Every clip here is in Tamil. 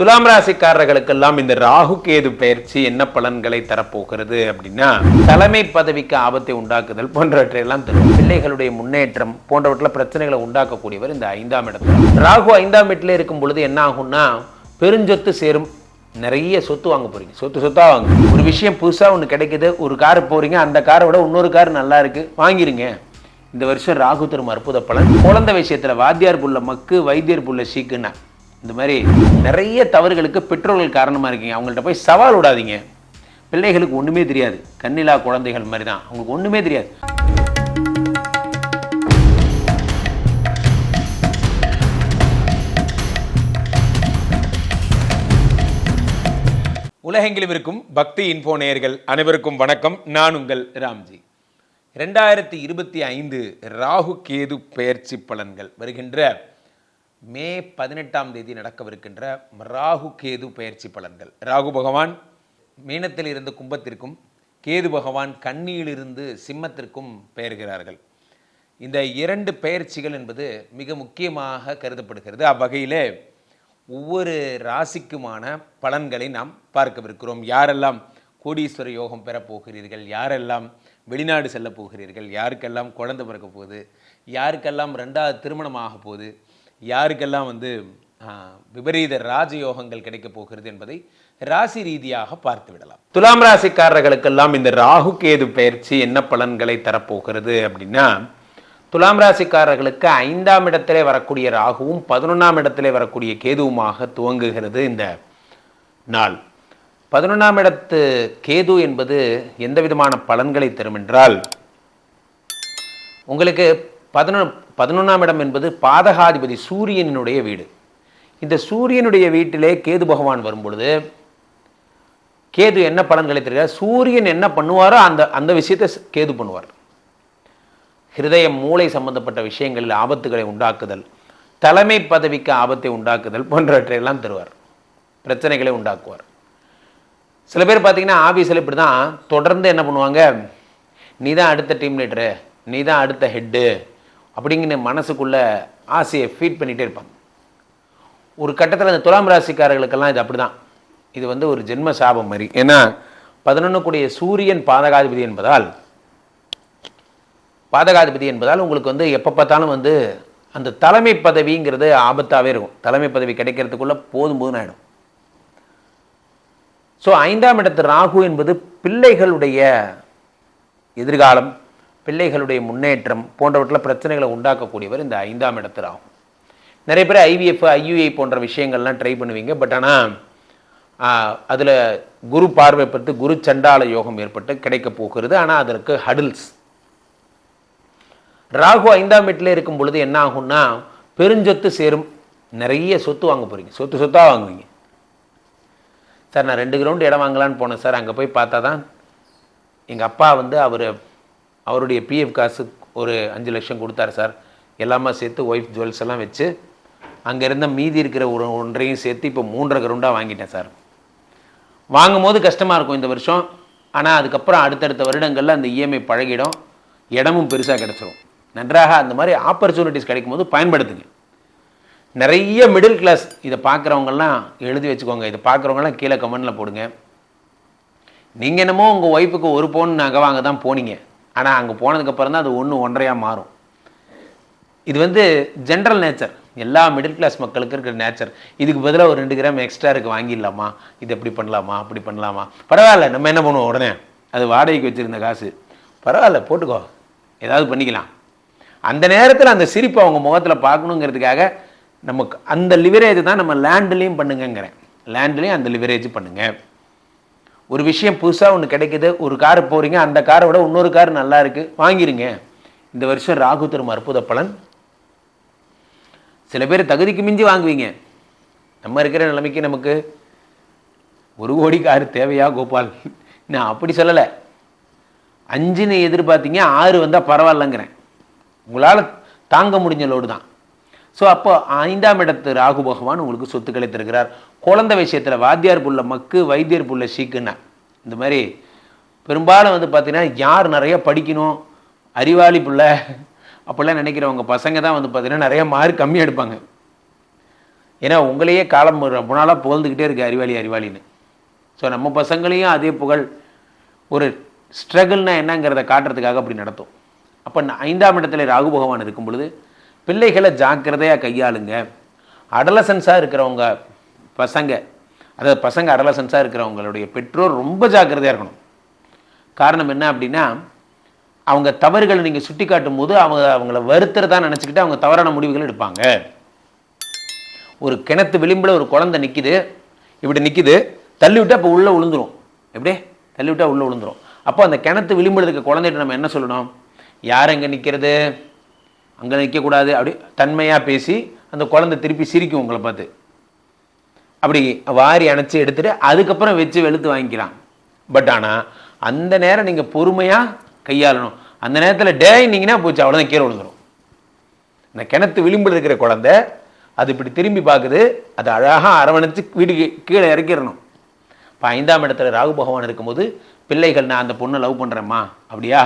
துலாம் ராசிக்காரர்களுக்கெல்லாம் இந்த ராகு கேது பயிற்சி என்ன பலன்களை தரப்போகிறது அப்படின்னா தலைமை பதவிக்கு ஆபத்தை உண்டாக்குதல் போன்றவற்றையெல்லாம் தரும். பிள்ளைகளுடைய முன்னேற்றம் போன்றவற்றில் பிரச்சனைகளை உண்டாக்கக்கூடியவர் இந்த ஐந்தாம் இடத்துல. ராகு ஐந்தாம் வீட்டில் இருக்கும் பொழுது என்ன ஆகும்னா பெருஞ்சொத்து சேரும். நிறைய சொத்து வாங்க போறீங்க. சொத்து சொத்தாக வாங்க. ஒரு விஷயம் புதுசாக ஒன்று கிடைக்குது. ஒரு கார் போறீங்க. அந்த காரை விட இன்னொரு கார் நல்லா இருக்கு. வாங்கிருங்க. இந்த வருஷம் ராகு தரும் அற்புத பலன். குழந்தை விஷயத்தில் வாத்தியார் புள்ள மக்கு வைத்தியர் புள்ள சீக்குன்னா. இந்த மாதிரி நிறைய தவறுகளுக்கு பெற்றோர்கள் காரணமா இருக்கீங்க. அவங்கள்ட்ட போய் சவால் விடாதீங்க. பிள்ளைகளுக்கு ஒண்ணுமே தெரியாது. கண்ணிலா குழந்தைகள் மாதிரி தான். அவங்களுக்கு ஒண்ணுமே தெரியாது. உலகெங்கிலும் இருக்கும் பக்தி இன்போ நேயர்கள் அனைவருக்கும் வணக்கம். நான் உங்கள் ராம்ஜி. ரெண்டாயிரத்தி இருபத்தி ஐந்து ராகு கேது பெயர்ச்சி பலன்கள் வருகின்ற மே பதினெட்டாம் தேதி நடக்கவிருக்கின்ற ராகு கேது பயிற்சி பலன்கள். ராகு பகவான் மீனத்தில் இருந்து கும்பத்திற்கும் கேது பகவான் கண்ணியிலிருந்து சிம்மத்திற்கும் பெயர்கிறார்கள். இந்த இரண்டு பெயர்ச்சிகள் என்பது மிக முக்கியமாக கருதப்படுகிறது. அவ்வகையிலே ஒவ்வொரு ராசிக்குமான பலன்களை நாம் பார்க்கவிருக்கிறோம். யாரெல்லாம் கோடீஸ்வர யோகம் பெறப்போகிறீர்கள் யாரெல்லாம் வெளிநாடு செல்ல போகிறீர்கள் யாருக்கெல்லாம் குழந்தை பிறக்க போகுது யாருக்கெல்லாம் ரெண்டாவது திருமணம் ஆக போகுது யாருக்கெல்லாம் வந்து விபரீத ராஜயோகங்கள் கிடைக்க போகிறது என்பதை ராசி ரீதியாக பார்த்து விடலாம். துலாம் ராசிக்காரர்களுக்கெல்லாம் இந்த ராகு கேது பயிற்சி என்ன பலன்களை தரப்போகிறது அப்படின்னா துலாம் ராசிக்காரர்களுக்கு ஐந்தாம் இடத்திலே வரக்கூடிய ராகுவும் பதினொன்றாம் இடத்திலே வரக்கூடிய கேதுவுமாக துவங்குகிறது இந்த நாள். பதினொன்றாம் இடத்து கேது என்பது எந்த விதமான பலன்களை தரும் என்றால் உங்களுக்கு பதினொ பதினொன்றாம் இடம் என்பது பாதகாதிபதி சூரியனுடைய வீடு. இந்த சூரியனுடைய வீட்டிலே கேது பகவான் வரும்பொழுது கேது என்ன பலன்களை தருகிறார் சூரியன் என்ன பண்ணுவாரோ அந்த அந்த விஷயத்தை கேது பண்ணுவார். ஹிருதயம் மூளை சம்பந்தப்பட்ட விஷயங்களில் ஆபத்துகளை உண்டாக்குதல் தலைமை பதவிக்கு ஆபத்தை உண்டாக்குதல் போன்றவற்றையெல்லாம் தருவார். பிரச்சனைகளை உண்டாக்குவார். சில பேர் பார்த்தீங்கன்னா ஆஃபீஸில் இப்படி தான் தொடர்ந்து என்ன பண்ணுவாங்க? நீ தான் அடுத்த டீம் லீடரு நீ தான் அடுத்த ஹெட்டு அப்படிங்கிற மனசுக்குள்ள ஆசையை ஃபீட் பண்ணிகிட்டே இருப்பாங்க. ஒரு கட்டத்தில் அந்த துலாம் ராசிக்காரர்களுக்கெல்லாம் இது அப்படிதான். இது வந்து ஒரு ஜென்ம சாபம் மாதிரி. ஏன்னா பதினொன்று கூடிய சூரியன் பாதகாதிபதி என்பதால் பாதகாதிபதி என்பதால் உங்களுக்கு வந்து எப்போ பார்த்தாலும் வந்து அந்த தலைமை பதவிங்கிறது ஆபத்தாகவே இருக்கும். தலைமை பதவி கிடைக்கிறதுக்குள்ள போதும் போதும் ஆகிடும் ஸோ ஐந்தாம் இடத்து ராகு என்பது பிள்ளைகளுடைய எதிர்காலம் பிள்ளைகளுடைய முன்னேற்றம் போன்றவற்றில் பிரச்சனைகளை உண்டாக்கக்கூடியவர் இந்த ஐந்தாம் இடத்துல ஆகும். நிறைய பேர் ஐவிஎஃப் ஐயுஐ போன்ற விஷயங்கள்லாம் ட்ரை பண்ணுவீங்க. பட் ஆனால் அதில் குரு பார்வை பெற்று குரு சண்டால யோகம் ஏற்பட்டு கிடைக்க போகிறது. ஆனால் அதற்கு ஹடில்ஸ். ராகு ஐந்தாம் வீட்டில் இருக்கும் பொழுது என்ன ஆகும்னா பெருஞ்சொத்து சேரும். நிறைய சொத்து வாங்க போகிறீங்க சொத்து சொத்தாக வாங்குவீங்க. சார் நான் ரெண்டு கிரவுண்டு இடம் வாங்கலான்னு போனேன் சார். அங்கே போய் பார்த்தா தான் எங்கள் அப்பா வந்து அவர் அவருடைய பிஎஃப் காசு ஒரு அஞ்சு லட்சம் கொடுத்தாரு சார். எல்லாமே சேர்த்து ஒய்ஃப் ஜுவல்ஸ் எல்லாம் வச்சு அங்கே இருந்த மீதி இருக்கிற ஒரு ஒன்றையும் சேர்த்து இப்போ மூன்றரை கிரவுண்டாக வாங்கிட்டேன் சார். வாங்கும் போது கஷ்டமாக இருக்கும் இந்த வருஷம். ஆனால் அதுக்கப்புறம் அடுத்தடுத்த வருடங்களில் அந்த இஎம்ஐ பழகிடும். இடமும் பெருசாக கிடச்சிரும். நன்றாக அந்த மாதிரி ஆப்பர்ச்சுனிட்டிஸ் கிடைக்கும் போது பயன்படுத்துங்க. நிறைய மிடில் கிளாஸ் இதை பார்க்குறவங்கெல்லாம் எழுதி வச்சுக்கோங்க. இதை பார்க்குறவங்கலாம் கீழே கமெண்டில் போடுங்க. நீங்கள் என்னமோ உங்கள் ஒய்ஃபுக்கு ஒரு பவுன் நகை வாங்க தான் போனீங்க. ஆனால் அங்கே போனதுக்கப்புறம் தான் அது ஒன்று ஒன்றையாக மாறும். இது வந்து ஜென்ரல் நேச்சர் எல்லா மிடில் கிளாஸ் மக்களுக்கு இருக்கிற நேச்சர் இதுக்கு பதிலாக ஒரு ரெண்டு கிராம் எக்ஸ்ட்ரா இருக்குது வாங்கிடலாமா? இது எப்படி பண்ணலாமா? அப்படி பண்ணலாமா? பரவாயில்ல நம்ம என்ன பண்ணுவோம் உடனே? அது வாடகைக்கு வச்சுருந்த காசு. பரவாயில்ல போட்டுக்கோ. ஏதாவது பண்ணிக்கலாம். அந்த நேரத்தில் அந்த சிரிப்பை அவங்க முகத்தில் பார்க்கணுங்கிறதுக்காக நமக்கு அந்த லிவரேஜ் தான் நம்ம லேண்ட்லேயும் பண்ணுங்கங்கிறேன். லேண்ட்லேயும் அந்த லிவரேஜ் பண்ணுங்கள் ஒரு விஷயம் புதுசாக ஒன்று கிடைக்குது ஒரு கார் போகிறீங்க அந்த காரை விட இன்னொரு கார் நல்லா இருக்குது வாங்கிருங்க. இந்த வருஷம் ராகு தரும் அற்புத பலன். சில பேர் தகுதிக்கு மிஞ்சி வாங்குவீங்க. நம்ம இருக்கிற நிலைமைக்கு நமக்கு ஒரு கோடி கார் தேவையா கோபால்? நான் அப்படி சொல்லலை. அஞ்சுன்னு எதிர்பார்த்தீங்க ஆறு வந்தால் பரவாயில்லங்கிறேன். உங்களால் தாங்க முடிஞ்ச லோடு தான். ஸோ அப்போ ஐந்தாம் இடத்து ராகு பகவான் உங்களுக்கு சொத்துக்களை தருகிறார். குழந்தை விஷயத்தில் வாத்தியார் புள்ள மக்கு வைத்தியர் புள்ள சீக்குன்னா இந்த மாதிரி பெரும்பாலும் வந்து பார்த்திங்கன்னா யார் நிறைய படிக்கணும்? அறிவாளி புள்ள அப்படிலாம் நினைக்கிறவங்க பசங்க தான் வந்து பார்த்திங்கன்னா நிறைய மார்க் கம்மியாக எடுப்பாங்க. ஏன்னா உங்களையே காலம் ரொம்ப நாளாக புகழ்ந்துக்கிட்டே இருக்கு அறிவாளி அறிவாளின்னு. ஸோ நம்ம பசங்களையும் அதே புகழ் ஒரு ஸ்ட்ரகிள்னா என்னங்கிறத காட்டுறதுக்காக அப்படி நடத்தும். அப்போ ஐந்தாம் இடத்துல ராகு பகவான் இருக்கும் பொழுது பிள்ளைகளை ஜாக்கிரதையாக கையாளுங்க. அடலசன்ஸாக இருக்கிறவங்க பசங்க அதாவது பசங்க அடலசன்ஸாக இருக்கிறவங்களுடைய பெற்றோர் ரொம்ப ஜாக்கிரதையாக இருக்கணும். காரணம் என்ன அப்படின்னா அவங்க தவறுகளை நீங்கள் சுட்டி காட்டும் போது அவங்க அவங்கள வருத்துறதா நினச்சிக்கிட்டு அவங்க தவறான முடிவுகள் எடுப்பாங்க. ஒரு கிணத்து விளிம்பில் ஒரு குழந்தை நிற்கிது இப்படி நிற்கிது தள்ளிவிட்டா அப்போ உள்ளே விழுந்துரும் எப்படியே தள்ளிவிட்டா உள்ளே விழுந்துரும் அப்போ அந்த கிணத்து விளிம்பில் இருக்க குழந்தைகிட்ட நம்ம என்ன சொல்லணும்? யார் எங்கே நிற்கிறது அங்கே நிற்கக்கூடாது அப்படி தன்மையாக பேசி அந்த குழந்தை திருப்பி சிரிக்கும் உங்களை பார்த்து. அப்படி வாரி அணைச்சி எடுத்துகிட்டு அதுக்கப்புறம் வச்சு வெளுத்து வாங்கிக்கலாம் பட் ஆனால் அந்த நேரம் நீங்கள் பொறுமையாக கையாளணும். அந்த நேரத்தில் டேயினீங்கன்னா போச்சு அவ்வளோதான் கீழே விழுந்துடும் இந்த கிணத்து விளிம்பில் இருக்கிற குழந்தை அது இப்படி திரும்பி பார்க்குது அது அழகாக அரவணைச்சு வீடு கீழே இறக்கிடணும். இப்போ ஐந்தாம் இடத்துல ராகு பகவான் இருக்கும்போது பிள்ளைகள் நான் அந்த பொண்ணை லவ் பண்ணுறேம்மா அப்படியா?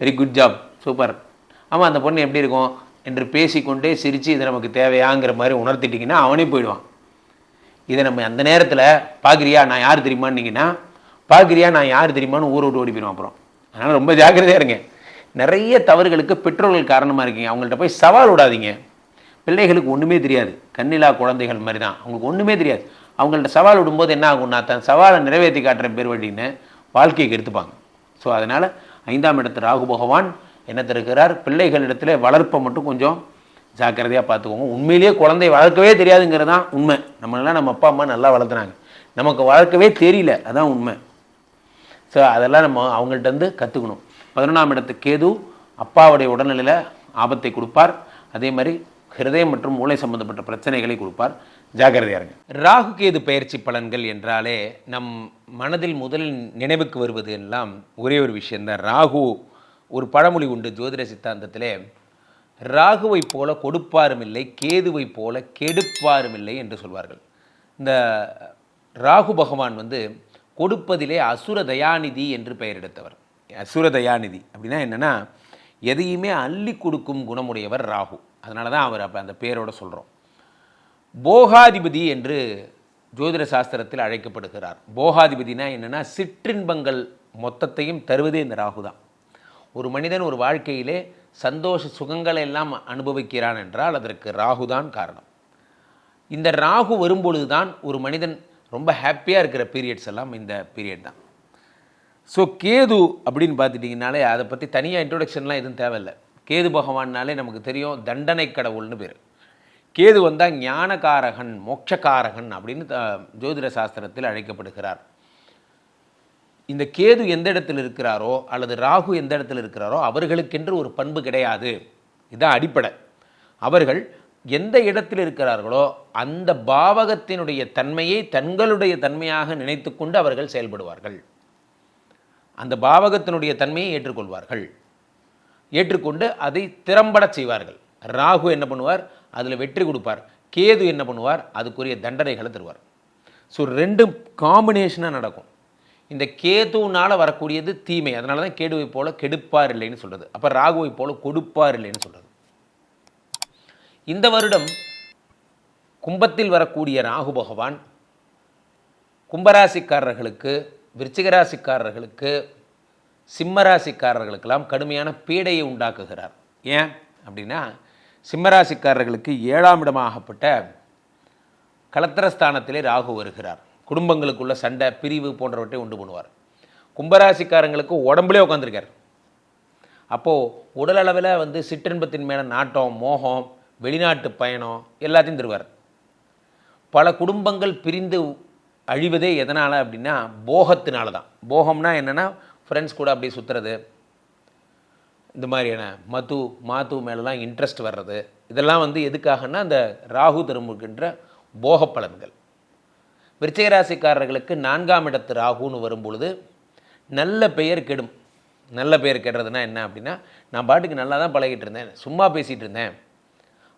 வெரி குட் ஜாப் சூப்பர் ஆமாம் அந்த பொண்ணு எப்படி இருக்கும் என்று பேசிக்கொண்டே சிரித்து இது நமக்கு தேவையாங்கிற மாதிரி உணர்த்திட்டிங்கன்னா அவனே போயிடுவான். இதை நம்ம அந்த நேரத்தில் பார்க்குறியா நான் யார் தெரியுமான்னீங்கன்னா பார்க்குறியா நான் யார் தெரியுமான்னு ஊரை விட்டு ஓடி போயிடுவான் அப்புறம். அதனால் ரொம்ப ஜாக்கிரதையாக இருங்க. நிறைய தவறுகளுக்கு பெற்றோர்கள் காரணமாக இருக்கீங்க. அவங்கள்ட்ட போய் சவால் விடாதீங்க. பிள்ளைகளுக்கு ஒன்றுமே தெரியாது. கண்ணிலா குழந்தைகள் மாதிரி தான். அவங்களுக்கு ஒன்றுமே தெரியாது. அவங்கள்ட்ட சவால் விடும்போது என்ன ஆகும்னா தன் சவாலை நிறைவேற்றி காட்டுற பேர் வழின்னு வாழ்க்கையை எடுத்துப்பாங்க. ஸோ அதனால் ஐந்தாம் இடத்து ராகு பகவான் என்ன தருகிறார்? பிள்ளைகளிடத்தில் வளர்ப்பை மட்டும் கொஞ்சம் ஜாக்கிரதையாக பார்த்துக்கோங்க. உண்மையிலேயே குழந்தை வளர்க்கவே தெரியாதுங்கிறது தான் உண்மை. நம்மளெல்லாம் நம்ம அப்பா அம்மா நல்லா வளர்த்துனாங்க. நமக்கு வளர்க்கவே தெரியல. அதான் உண்மை. ஸோ அதெல்லாம் நம்ம அவங்கள்ட்ட இருந்து கற்றுக்கணும் பதினொன்றாம் இடத்து கேது அப்பாவுடைய உடல்நிலையில் ஆபத்தை கொடுப்பார். அதே மாதிரி ஹிருதயம் மற்றும் மூளை சம்பந்தப்பட்ட பிரச்சனைகளை கொடுப்பார். ஜாக்கிரதையாக இருங்க. ராகு கேது பயிற்சி பலன்கள் என்றாலே நம் மனதில் முதலில் நினைவுக்கு வருவது எல்லாம் ஒரே ஒரு விஷயந்தான் ராகு ஒரு பழமொழி உண்டு ஜோதிட சித்தாந்தத்திலே ராகுவை போல கொடுப்பாரும் இல்லை கேதுவை போல கெடுப்பாரும் இல்லை என்று சொல்வார்கள். இந்த ராகு பகவான் வந்து கொடுப்பதிலே அசுர தயாநிதி என்று பெயர் எடுத்தவர். அசுர தயாநிதி அப்படின்னா என்னென்னா எதையுமே அள்ளி கொடுக்கும் குணமுடையவர் ராகு. அதனால தான் அவர் அப்போ அந்த பேரோட சொல்கிறோம் போகாதிபதி என்று ஜோதிட சாஸ்திரத்தில் அழைக்கப்படுகிறார். போகாதிபதினா என்னென்னா சிற்றின்பங்கள் மொத்தத்தையும் தருவதே இந்த ராகு தான். ஒரு மனிதன் ஒரு வாழ்க்கையிலே சந்தோஷ சுகங்களை எல்லாம் அனுபவிக்கிறான் என்றால் அதற்கு ராகு தான் காரணம். இந்த ராகு வரும்பொழுது தான் ஒரு மனிதன் ரொம்ப ஹாப்பியாக இருக்கிற பீரியட்ஸ் எல்லாம் இந்த பீரியட் தான். ஸோ கேது அப்படின்னு பார்த்துட்டிங்கனாலே அதை பற்றி தனியாக இன்ட்ரொடக்ஷன்லாம் எதுவும் தேவையில்லை. கேது பகவான்னாலே நமக்கு தெரியும் தண்டனை கடவுள்னு பேர். கேது வந்தால் ஞானகாரகன் மோட்சக்காரகன் அப்படின்னு த- ஜோதிட சாஸ்திரத்தில் அழைக்கப்படுகிறார். இந்த கேது எந்த இடத்தில் இருக்கிறாரோ அல்லது ராகு எந்த இடத்தில் இருக்கிறாரோ அவர்களுக்கென்று ஒரு பண்பு கிடையாது. இதுதான் அடிப்படை. அவர்கள் எந்த இடத்தில் இருக்கிறார்களோ அந்த பாவகத்தினுடைய தன்மையை தங்களுடைய தன்மையாக நினைத்துக்கொண்டு அவர்கள் செயல்படுவார்கள். அந்த பாவகத்தினுடைய தன்மையை ஏற்றுக்கொள்வார்கள். ஏற்றுக்கொண்டு அதை திறம்பட செய்வார்கள். ராகு என்ன பண்ணுவார்? அதில் வெற்றி கொடுப்பார். கேது என்ன பண்ணுவார்? அதுக்குரிய தண்டனைகளை தருவார். ஸோ ரெண்டும் காம்பினேஷனாக நடக்கும். இந்த கேதுனால வரக்கூடியது தீமை. அதனால தான் கேடுவை போல கெடுப்பார் இல்லைன்னு சொல்கிறது அப்போ ராகுவை போல கொடுப்பார் இல்லைன்னு சொல்கிறது இந்த வருடம் கும்பத்தில் வரக்கூடிய ராகு பகவான் கும்பராசிக்காரர்களுக்கு விருச்சிகராசிக்காரர்களுக்கு சிம்மராசிக்காரர்களுக்கெல்லாம் கடுமையான பீடையை உண்டாக்குகிறார். ஏன் அப்படின்னா சிம்மராசிக்காரர்களுக்கு ஏழாம் இடமாகப்பட்ட கலத்திரஸ்தானத்திலே ராகு வருகிறார். குடும்பங்களுக்குள்ள சண்டை பிரிவு போன்றவற்றை உண்டு பண்ணுவார். கும்பராசிக்காரங்களுக்கு உடம்புலே உட்காந்துருக்கார் அப்போது உடலளவில் வந்து சிற்றின்பத்தின் மேலே நாட்டம் மோகம் வெளிநாட்டு பயணம் எல்லாத்தையும் தருவார். பல குடும்பங்கள் பிரிந்து அழிவதே எதனால் அப்படின்னா போகத்தினால தான். போகம்னா என்னென்னா ஃப்ரெண்ட்ஸ் கூட அப்படியே சுற்றுறது இந்த மாதிரியான மது மாத்து மேலெலாம் இன்ட்ரெஸ்ட் வர்றது. இதெல்லாம் வந்து எதுக்காகன்னா அந்த ராகு திரும்புகின்ற போக பலன்கள். விருச்சிகராசிக்காரர்களுக்கு நான்காம் இடத்து ராகுன்னு வரும்பொழுது நல்ல பெயர் கெடும். நல்ல பெயர் கெடுறதுனா என்ன அப்படின்னா நான் பாட்டுக்கு நல்லா தான் பழகிட்டு இருந்தேன் சும்மா பேசிகிட்டு இருந்தேன்.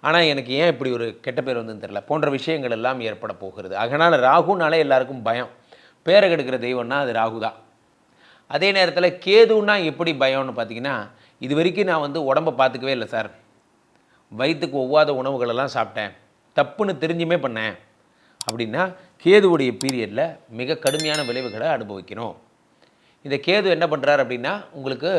ஆனால் எனக்கு ஏன் இப்படி ஒரு கெட்ட பேர் வந்துன்னு தெரில போன்ற விஷயங்கள் எல்லாம் ஏற்பட போகிறது. அதனால் ராகுனாலே எல்லாருக்கும் பயம். பேரை கெடுக்கிற தெய்வம்னா அது ராகு தான் அதே நேரத்தில் கேதுன்னா எப்படி பயம்னு பார்த்தீங்கன்னா இது வரைக்கும் நான் வந்து உடம்பை பார்த்துக்கவே இல்லை சார். வயிற்றுக்கு ஒவ்வாத உணவுகளெல்லாம் சாப்பிட்டேன். தப்புன்னு தெரிஞ்சுமே பண்ணேன். அப்படின்னா கேதுவுடைய பீரியடில் மிக கடுமையான விளைவுகளை அனுபவிக்கணும் இந்த கேது என்ன பண்ணுறார் அப்படின்னா உங்களுக்கு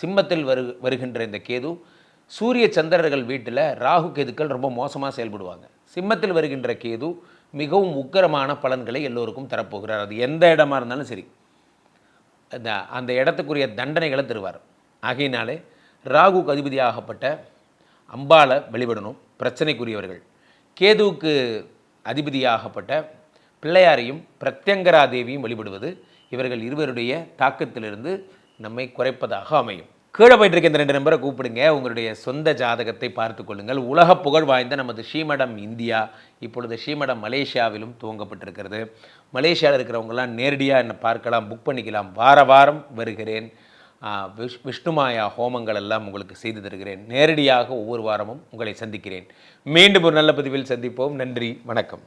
சிம்மத்தில் வரு வருகின்ற இந்த கேது சூரிய சந்திரர்கள் வீட்டில் ராகு கேதுக்கள் ரொம்ப மோசமாக செயல்படுவாங்க. சிம்மத்தில் வருகின்ற கேது மிகவும் உக்கிரமான பலன்களை எல்லோருக்கும் தரப்போகிறார். அது எந்த இடமா இருந்தாலும் சரி. அந்த அந்த இடத்துக்குரிய தண்டனைகளை தருவார். ஆகையினாலே ராகுக்கு அதிபதியாகப்பட்ட அம்பாளை வெளிப்படணும். பிரச்சனைக்குரியவர்கள். கேதுவுக்கு அதிபதியாகப்பட்ட பிள்ளையாரையும் பிரத்யங்கரா தேவியும் வழிபடுவது இவர்கள் இருவருடைய தாக்கத்திலிருந்து நம்மை குறைப்பதாக அமையும். கீழே போயிட்டு இருக்க இந்த ரெண்டு நம்பரை கூப்பிடுங்க. உங்களுடைய சொந்த ஜாதகத்தை பார்த்து கொள்ளுங்கள். உலக புகழ் வாய்ந்த நமது ஸ்ரீமடம் இந்தியா இப்பொழுது ஸ்ரீமடம் மலேசியாவிலும் துவங்கப்பட்டிருக்கிறது. மலேசியாவில் இருக்கிறவங்கலாம் நேரடியாக என்னை பார்க்கலாம் புக் பண்ணிக்கலாம். வார வாரம் வருகிறேன். விஷ் விஷ்ணுமாயா ஹோமங்கள் எல்லாம் உங்களுக்கு செய்து தருகிறேன். நேரடியாக ஒவ்வொரு வாரமும் உங்களை சந்திக்கிறேன். மீண்டும் ஒரு நல்ல பதிவில் சந்திப்போம். நன்றி. வணக்கம்.